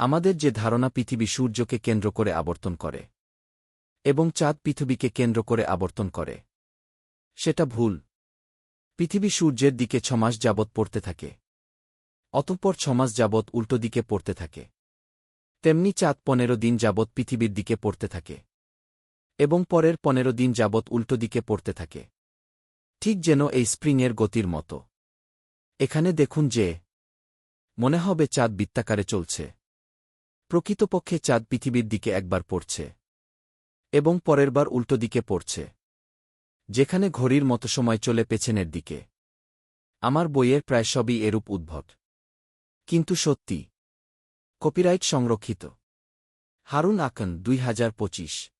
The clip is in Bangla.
আমাদের যে ধারণা পৃথিবী সূর্যকে কেন্দ্র করে আবর্তন করে এবং চাঁদ পৃথিবীকে কেন্দ্র করে আবর্তন করে, সেটা ভুল। পৃথিবী সূর্যের দিকে ছমাস যাবৎ পড়তে থাকে, অতঃপর ছমাস যাবৎ উল্টো দিকে পড়তে থাকে। তেমনি চাঁদ পনেরো দিন যাবৎ পৃথিবীর দিকে পড়তে থাকে এবং পরের পনেরো দিন যাবৎ উল্টো দিকে পড়তে থাকে। ঠিক যেন এই স্প্রিংয়ের গতির মতো। এখানে দেখুন যে মনে হবে চাঁদ বৃত্তাকারে চলছে। প্রকৃতপক্ষে চাঁদ পৃথিবীর দিকে একবার পড়ছে এবং পরেরবার উল্টো দিকে পড়ছে। যেখানে ঘড়ির মতো সময় চলে পেছনের দিকে। আমার বইয়ের প্রায় সবই এরূপ উদ্ভট। কিন্তু সত্যি, কপিরাইট সংরক্ষিত। হারুন আকন, দুই হাজার পঁচিশ।